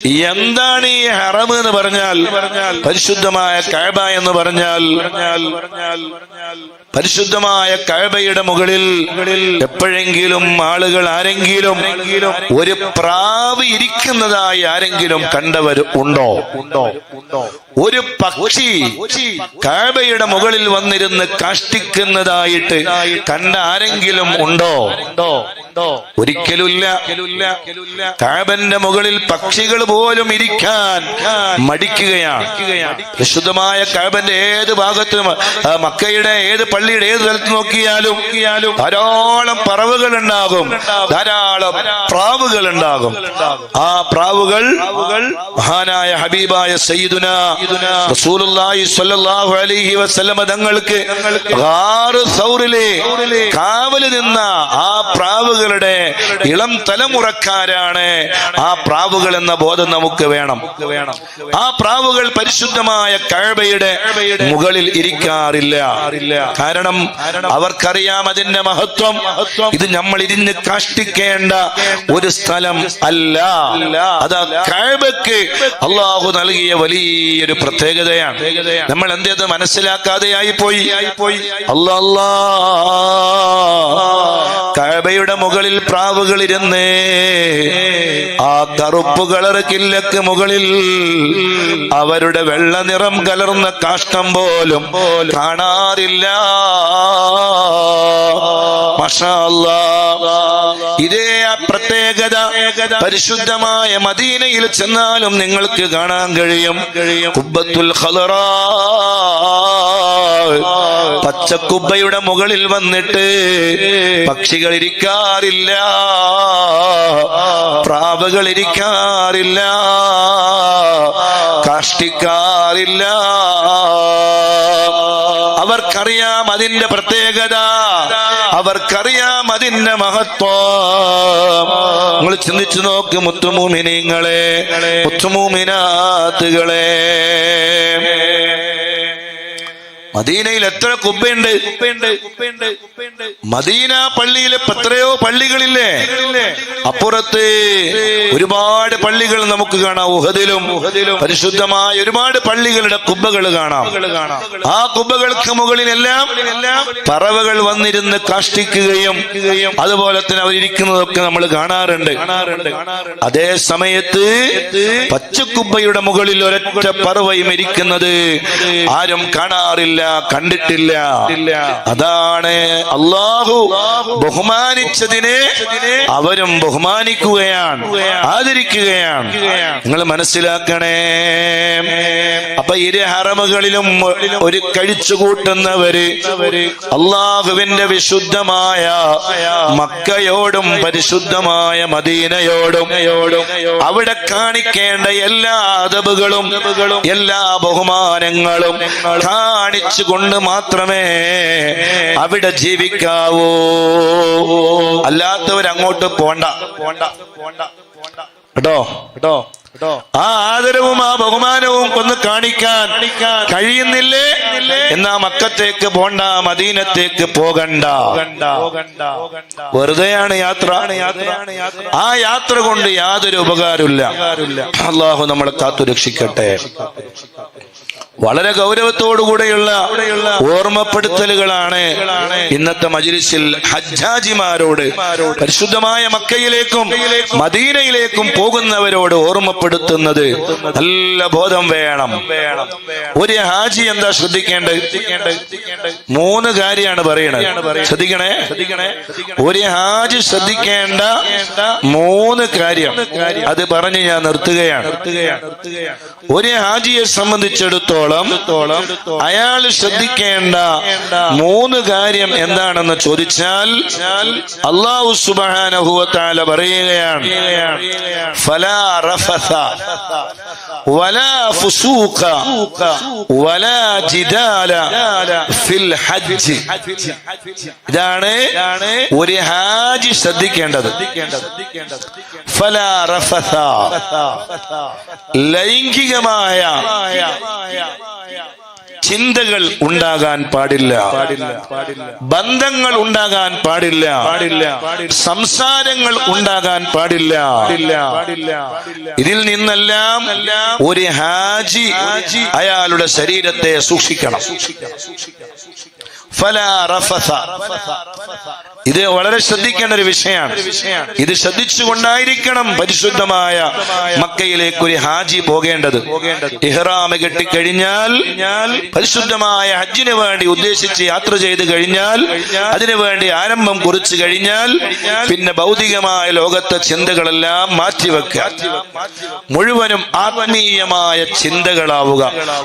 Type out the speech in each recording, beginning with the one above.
എന്താണ് ഈ ഹറം എന്ന് പറഞ്ഞാൽ? പരിശുദ്ധമായ കഴബ എന്ന് പറഞ്ഞാൽ? പരിശുദ്ധമായ കഴബയുടെ മുകളിൽ എപ്പോഴെങ്കിലും ആളുകൾ ആരെങ്കിലും ഒരു പ്രാവ് ഇരിക്കുന്നതായി ആരെങ്കിലും കണ്ടവർ ഉണ്ടോ? ഉണ്ടോ ഒരു പക്ഷി കഴബയുടെ മുകളിൽ വന്നിരുന്ന് കാഷ്ടിക്കുന്നതായിട്ട് കണ്ട ആരെങ്കിലും ഉണ്ടോ ഉണ്ടോ? ഒരിക്കലുമില്ല. കാബന്റെ മുകളിൽ പക്ഷികൾ പോലും ഇരിക്കാൻ മടിക്കുകയാണ്. വിശുദ്ധമായ കാബന്റെ ഏത് ഭാഗത്തും മക്കയുടെ ഏത് പള്ളിയുടെ ഏത് സ്ഥലത്ത് നോക്കിയാലും ധാരാളം പറവുകൾ ഉണ്ടാകും. ധാരാളം പ്രാവുകൾ ഉണ്ടാകും. ആ പ്രാവുകൾ മഹാനായ ഹബീബായ സയ്യിദുന റസൂലുള്ളാഹി സ്വല്ലല്ലാഹു അലൈഹി വസല്ലമ തങ്ങൾക്ക് കാവൽ നിന്ന ആ പ്രാവുകളുടെ ഇളം തലമുറക്കാരാണ് ആ പ്രാവുകൾ എന്ന ബോധം നമുക്ക് വേണം. ആ പ്രാവുകൾ പരിശുദ്ധമായ കഴബയുടെ മുകളിൽ ഇരിക്കാറില്ല. കാരണം അവർക്കറിയാം അതിന്റെ മഹത്വം. ഇത് നമ്മൾ ഇരിഞ്ഞ് കാഷ്ടിക്കേണ്ട ഒരു സ്ഥലം അല്ല. അതാ കഴബക്ക് അള്ളാഹു നൽകിയ വലിയൊരു പ്രത്യേകതയാണ്. നമ്മൾ എന്തേത് മനസ്സിലാക്കാതെ ആയി പോയി. അല്ലാ കഴബയുടെ മുകളിൽ പ്രാവുകൾ ഇരുന്ന് ആ കറുപ്പ് കില്ലക്ക് മുകളിൽ അവരുടെ വെള്ള നിറം കലർന്ന കാഷ്ടം പോലും കാണാറില്ല. ഇതേ പ്രത്യേകത പരിശുദ്ധമായ മദീനയിൽ ചെന്നാലും നിങ്ങൾക്ക് കാണാൻ കഴിയും. കുബ്ബത്തുൽ ഖലറാ മുകളിൽ വന്നിട്ട് പക്ഷികൾ ഇരിക്കാറില്ല പ്രാവുകൾ ഇരിക്കാറില്ല കാഷ്ടിക്കാറില്ല. അവർക്കറിയാം അതിന്റെ പ്രത്യേകത. അവർക്കറിയാം അതിന്റെ മഹത്വം. നിങ്ങൾ ചിന്തിച്ചു നോക്ക് മുത്തുമൂമിനിങ്ങളെ മുത്തുമൂമിനാത്തുകളെ. മദീനയിൽ എത്ര കുബ്ബയുണ്ട് മദീന പള്ളിയിൽ എത്രയോ പള്ളികളില്ലേ? അപ്പുറത്ത് ഒരുപാട് പള്ളികൾ നമുക്ക് കാണാം. ഉഹദിലും പരിശുദ്ധമായ ഒരുപാട് പള്ളികളുടെ കുബ്ബകൾ കാണാം. ആ കുബ്ബകൾക്ക് മുകളിലെല്ലാം പറവകൾ വന്നിരുന്ന് കാഷ്ടിക്കുകയും അതുപോലെ തന്നെ അവരിയ്ക്കുന്നതൊക്കെ നമ്മൾ കാണാറുണ്ട്. അതേ സമയത്ത് പച്ചക്കുബ്ബയുടെ മുകളിൽ ഒരൊറ്റ പറവയും ഇരിക്കുന്നത് ആരും കാണാറില്ല. കണ്ടിട്ടില്ല. അതാണ് അള്ളാഹു ബഹുമാനിച്ചതിനെ അവരും ബഹുമാനിക്കുകയാണ് ആദരിക്കുകയാണ്. നിങ്ങൾ മനസ്സിലാക്കണേ. അപ്പൊ ഇരു ഹറമുകളിലും ഒരു കഴിച്ചു കൂട്ടുന്നവര് അള്ളാഹുവിന്റെ വിശുദ്ധമായ മക്കയോടും പരിശുദ്ധമായ മദീനയോടും അവിടെ കാണിക്കേണ്ട എല്ലാ അതബുകളും എല്ലാ ബഹുമാനങ്ങളും കാണിച്ചുകൊണ്ട് മാത്രമേ അവിടെ ജീവിക്കാവൂ. അല്ലാത്തവരങ്ങോട്ട് പോണ്ട. പോണ്ട പോണ്ട കേട്ടോ? കേട്ടോ? ആ ആദരവും ആ ബഹുമാനവും ഒന്ന് കാണിക്കാൻ കഴിയുന്നില്ലേ? എന്നാ മക്കത്തേക്ക് പോണ്ട മദീനത്തേക്ക് പോകണ്ട. വെറുതെയാണ് യാത്ര. ആ യാത്ര കൊണ്ട് യാതൊരു ഉപകാരമില്ല അള്ളാഹു നമ്മളെ കാത്തു രക്ഷിക്കട്ടെ വളരെ ഗൗരവത്തോടുകൂടെയുള്ള ഓർമ്മപ്പെടുത്തലുകളാണ് ഇന്നത്തെ മജിലിസിൽ ഹജ്ജാജിമാരോട് പരിശുദ്ധമായ മക്കയിലേക്കും മദീനയിലേക്കും പോകുന്നവരോട് ഓർമ്മപ്പെടുത്തുന്നത് നല്ല ബോധം വേണം. ഒരു ഹാജി എന്താ ശ്രദ്ധിക്കേണ്ടത്? മൂന്ന് കാര്യമാണ് പറയണത്. ശ്രദ്ധിക്കണേ? ഒരു ഹാജി ശ്രദ്ധിക്കേണ്ട മൂന്ന് കാര്യം. അത് പറഞ്ഞ് ഞാൻ നിർത്തുകയാണ്. ഒരു ഹാജിയെ സംബന്ധിച്ചിടത്തോളം അയാൾ ശ്രദ്ധിക്കേണ്ട മൂന്ന് കാര്യം എന്താണെന്ന് ചോദിച്ചാൽ അള്ളാഹു സുബാനഹുവത്താല പറയുകയാണ്. ഫലാ റഫസ ഇതാണ് ഒരു ഹാജി ശ്രദ്ധിക്കേണ്ടത്. ഫലാ റഫസ ലൈംഗികമായ ചിന്തകൾ ഉണ്ടാകാൻ പാടില്ല. ബന്ധങ്ങൾ ഉണ്ടാകാൻ പാടില്ല. സംസാരങ്ങൾ ഉണ്ടാകാൻ പാടില്ല. ഇതിൽ നിന്നെല്ലാം ഒരു ഹാജി അയാളുടെ ശരീരത്തെ സൂക്ഷിക്കണം. റഫസ. ഇത് വളരെ ശ്രദ്ധിക്കേണ്ട ഒരു വിഷയമാണ്. ഇത് ശ്രദ്ധിച്ചുകൊണ്ടായിരിക്കണം പരിശുദ്ധമായ മക്കയിലേക്ക് ഒരു ഹാജി പോകേണ്ടത്. ഇഹ്റാമ് കെട്ടിക്കഴിഞ്ഞാൽ പരിശുദ്ധമായ ഹജ്ജിന് വേണ്ടി ഉദ്ദേശിച്ച് യാത്ര ചെയ്ത് കഴിഞ്ഞാൽ അതിനു വേണ്ടി ആരംഭം കുറിച്ചു കഴിഞ്ഞാൽ പിന്നെ ഭൗതികമായ ലോകത്തെ ചിന്തകളെല്ലാം മാറ്റിവെക്കുക. മുഴുവനും ആത്മീയമായ ചിന്തകളാവുക.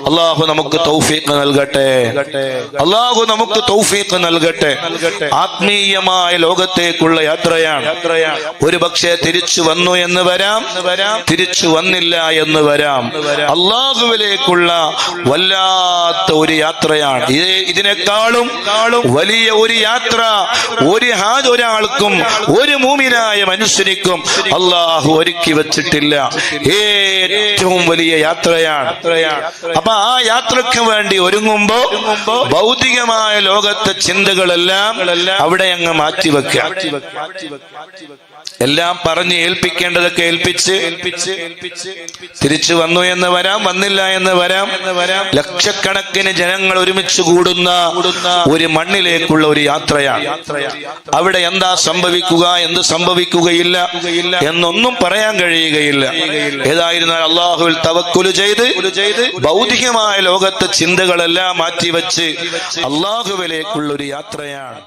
അള്ളാഹു നമുക്ക് തൗഫീഖ് നൽകട്ടെ. അള്ളാഹു നമുക്ക് തൗഫീഖ് നൽകട്ടെ. ആത്മീയമായ ലോകത്തേക്കുള്ള യാത്രയാണ്. ഒരു പക്ഷേ തിരിച്ചു വന്നു എന്ന് വരാം. തിരിച്ചു വന്നില്ല എന്ന് വരാം. അള്ളാഹുവിലേക്കുള്ള വല്ലാത്ത ഒരു യാത്രയാണ്. ഇത് ഇതിനേക്കാളും വലിയ ഒരു യാത്ര ഒരു ഹാജ് ഒരാൾക്കും ഒരു മൂമിനായ മനുഷ്യനിക്കും അള്ളാഹു ഒരുക്കി വെച്ചിട്ടില്ല. ഏറ്റവും വലിയ യാത്രയാണ്. അപ്പൊ ആ യാത്രയ്ക്ക് വേണ്ടി ഒരുങ്ങുമ്പോ ഭൗതികമായ ലോകത്തെ ചിന്തകളെല്ലാം അവിടെ അങ്ങ് മാറ്റിവെക്കുക. എല്ലാം പറഞ്ഞ് ഏൽപ്പിക്കേണ്ടതൊക്കെ ഏൽപ്പിച്ച് തിരിച്ചു വന്നു എന്ന് വരാം വന്നില്ല എന്ന് വരാം. ലക്ഷക്കണക്കിന് ജനങ്ങൾ ഒരുമിച്ച് കൂടുന്ന ഒരു മണ്ണിലേക്കുള്ള ഒരു യാത്രയാണ്. അവിടെ എന്താ സംഭവിക്കുക എന്ത് സംഭവിക്കുകയില്ല എന്നൊന്നും പറയാൻ കഴിയുകയില്ല. ഏതായിരുന്നാൽ അള്ളാഹുവിൽ തവക്കുലു ചെയ്ത് ഭൗതികമായ ലോകത്തെ ചിന്തകളെല്ലാം മാറ്റിവെച്ച് അള്ളാഹുവിലേക്കുള്ള ഒരു യാത്രയാണ്.